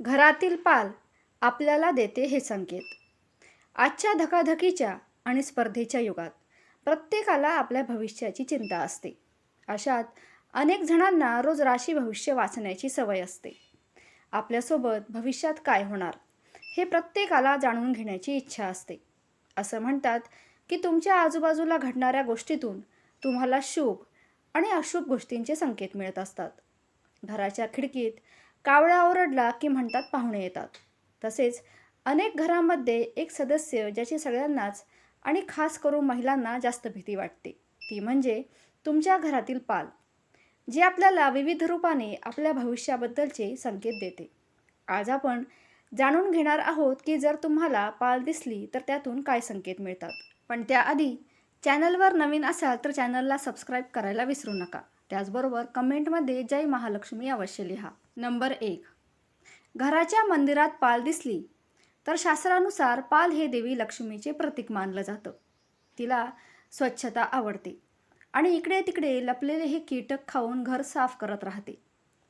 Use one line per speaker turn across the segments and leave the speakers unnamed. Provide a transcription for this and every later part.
घरातील पाल आपल्याला देते हे संकेत. आजच्या धकाधकीच्या आणि स्पर्धेच्या युगात प्रत्येकाला आपल्या भविष्याची चिंता असते. अशात अनेक जणांना रोज राशी भविष्य वाचण्याची सवय असते. आपल्यासोबत भविष्यात काय होणार हे प्रत्येकाला जाणून घेण्याची इच्छा असते. असं म्हणतात की तुमच्या आजूबाजूला घडणाऱ्या गोष्टीतून तुम्हाला शुभ आणि अशुभ गोष्टींचे संकेत मिळत असतात. घराच्या खिडकीत कावळा ओरडला की म्हणतात पाहुणे येतात. तसेच अनेक घरामध्ये एक सदस्य ज्याची सगळ्यांनाच आणि खास करून महिलांना जास्त भीती वाटते. ती म्हणजे तुमच्या घरातील पाल जे आपल्याला विविध रूपाने आपल्या भविष्याबद्दलचे संकेत देते. आज आपण जाणून घेणार आहोत की जर तुम्हाला पाल दिसली तर त्यातून काय संकेत मिळतात. पण त्याआधी चॅनलवर नवीन असाल तर चॅनलला सबस्क्राईब करायला विसरू नका. त्याचबरोबर कमेंटमध्ये जय महालक्ष्मी अवश्य लिहा. नंबर एक. घराच्या मंदिरात पाल दिसली तर शास्त्रानुसार पाल हे देवी लक्ष्मीचे प्रतीक मानलं जातं. तिला स्वच्छता आवडते आणि इकडे तिकडे लपलेले हे कीटक खाऊन घर साफ करत राहते.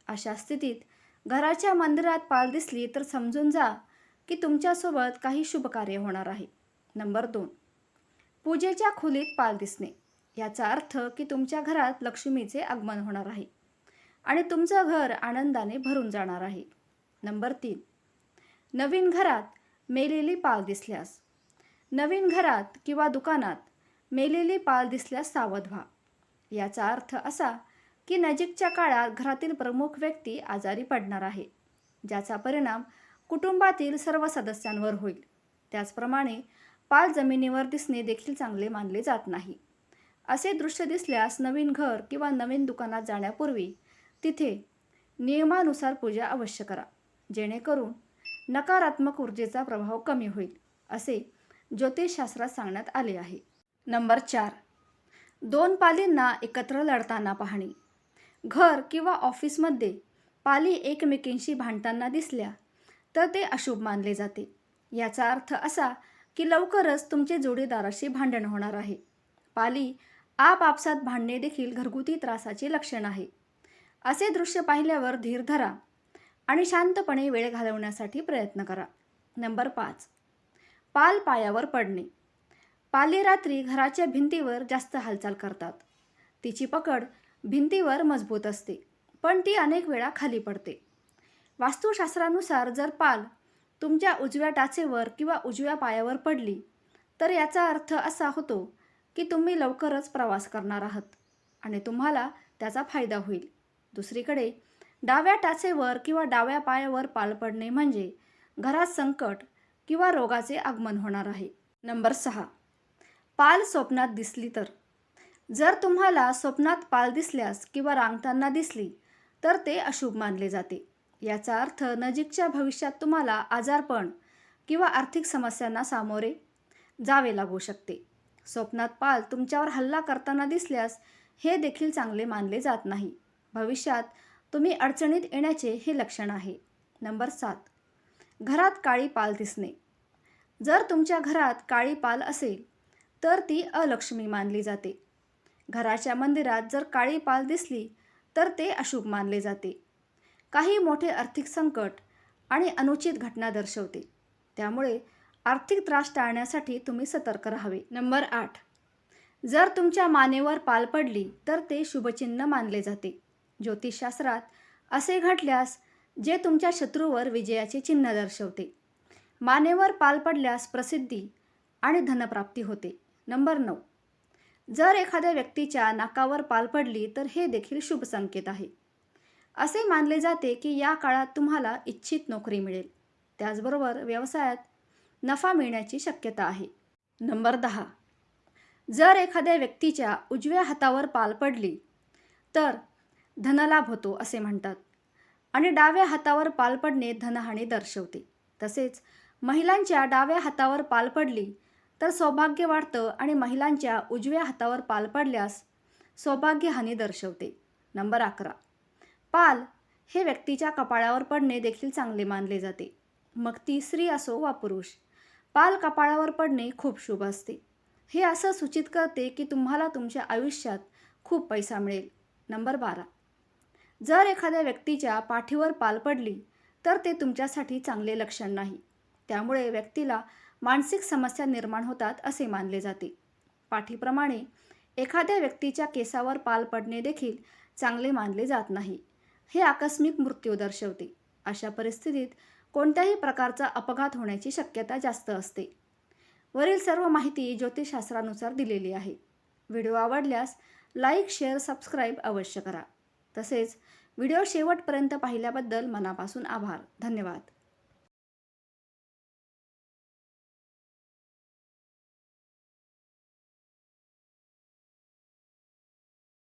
अशा स्थितीत घराच्या मंदिरात पाल दिसली तर समजून जा की तुमच्यासोबत काही शुभकार्य होणार आहे. नंबर दोन. पूजेच्या खोलीत पाल दिसणे. याचा अर्थ की तुमच्या घरात लक्ष्मीचे आगमन होणार आहे. आणि तुमचं घर आनंदाने भरून जाणार आहे. नंबर तीन. नवीन घरात मेलेली पाल दिसल्यास. नवीन घरात किंवा दुकानात मेलेली पाल दिसल्यास सावध व्हा. याचा अर्थ असा की नजीकच्या काळात घरातील प्रमुख व्यक्ती आजारी पडणार आहे ज्याचा परिणाम कुटुंबातील सर्व सदस्यांवर होईल. त्याचप्रमाणे पाल जमिनीवर दिसणे देखील चांगले मानले जात नाही. असे दृश्य दिसल्यास नवीन घर किंवा नवीन दुकानात जाण्यापूर्वी तिथे नियमानुसार पूजा अवश्य करा. जेणेकरून नकारात्मक ऊर्जेचा प्रभाव कमी होईल असे ज्योतिषशास्त्रात सांगण्यात आले आहे. नंबर चार. दोन पालींना एकत्र लढताना पाहणे. घर किंवा ऑफिसमध्ये पाली एकमेकींशी भांडताना दिसल्या तर ते अशुभ मानले जाते. याचा अर्थ असा की लवकरच तुमचे जोडीदाराशी भांडण होणार आहे. पाली आपापसात भांडणे देखील घरगुती त्रासाचे लक्षण आहे. असे दृश्य पाहिल्यावर धीर धरा आणि शांतपणे वेळ घालवण्यासाठी प्रयत्न करा. नंबर पाच. पाल पायावर पडणे. पाले रात्री घराच्या भिंतीवर जास्त हालचाल करतात. तिची पकड भिंतीवर मजबूत असते पण ती अनेक वेळा खाली पडते. वास्तुशास्त्रानुसार जर पाल तुमच्या उजव्या टाचेवर किंवा उजव्या पायावर पडली तर याचा अर्थ असा होतो की तुम्ही लवकरच प्रवास करणार आहात आणि तुम्हाला त्याचा फायदा होईल. दुसरीकडे डाव्या टाचेवर किंवा डाव्या पायावर पाल पडणे म्हणजे घरात संकट किंवा रोगाचे आगमन होणार आहे. नंबर सहा. पाल स्वप्नात दिसली तर. जर तुम्हाला स्वप्नात पाल दिसल्यास किंवा रांगताना दिसली तर ते अशुभ मानले जाते. याचा अर्थ नजीकच्या भविष्यात तुम्हाला आजारपण किंवा आर्थिक समस्यांना सामोरे जावे लागू शकते. स्वप्नात पाल तुमच्यावर हल्ला करताना दिसल्यास हे देखील चांगले मानले जात नाही. भविष्यात तुम्ही अडचणीत येण्याचे हे लक्षण आहे. नंबर सात. घरात काळी पाल दिसणे. जर तुमच्या घरात काळी पाल असेल तर ती अलक्ष्मी मानली जाते. घराच्या मंदिरात जर काळी पाल दिसली तर ते अशुभ मानले जाते. काही मोठे आर्थिक संकट आणि अनुचित घटना दर्शवते. त्यामुळे आर्थिक त्रास टाळण्यासाठी तुम्ही सतर्क राहावे. नंबर आठ. जर तुमच्या मानेवर पाल पडली तर ते शुभचिन्ह मानले जाते. ज्योतिषशास्त्रात असे घडल्यास जे तुमच्या शत्रूवर विजयाचे चिन्ह दर्शवते. मानेवर पाल पडल्यास प्रसिद्धी आणि धनप्राप्ती होते. नंबर नऊ. जर एखाद्या व्यक्तीच्या नाकावर पाल पडली तर हे देखील शुभ संकेत आहे. असे मानले जाते की या काळात तुम्हाला इच्छित नोकरी मिळेल. त्याचबरोबर व्यवसायात नफा मिळण्याची शक्यता आहे. नंबर दहा. जर एखाद्या व्यक्तीच्या उजव्या हातावर पाल पडली तर धनलाभ होतो असे म्हणतात. आणि डाव्या हातावर पाल पडणे धनहानी दर्शवते. तसेच महिलांच्या डाव्या हातावर पाल पडली तर सौभाग्य वाढतं आणि महिलांच्या उजव्या हातावर पाल पडल्यास सौभाग्यहानी दर्शवते. नंबर अकरा. पाल हे व्यक्तीच्या कपाळावर पडणे देखील चांगले मानले जाते. मग ती स्त्री असो वा पुरुष पाल कपाळावर पडणे खूप शुभ असते. हे असं सूचित करते की तुम्हाला तुमच्या आयुष्यात खूप पैसा मिळेल. नंबर बारा. जर एखाद्या व्यक्तीच्या पाठीवर पाल पडली तर ते तुमच्यासाठी चांगले लक्षण नाही. त्यामुळे व्यक्तीला मानसिक समस्या निर्माण होतात असे मानले जाते. पाठीप्रमाणे एखाद्या व्यक्तीच्या केसावर पाल पडणे देखील चांगले मानले जात नाही. हे आकस्मिक मृत्यू दर्शवते. अशा परिस्थितीत कोणत्याही प्रकारचा अपघात होण्याची शक्यता जास्त असते. वरील सर्व माहिती ज्योतिषशास्त्रानुसार दिलेली आहे. व्हिडिओ आवडल्यास लाईक शेअर सबस्क्राईब अवश्य करा. तसेच व्हिडिओ शेवटपर्यंत पाहिल्याबद्दल मनापासून आभार. धन्यवाद.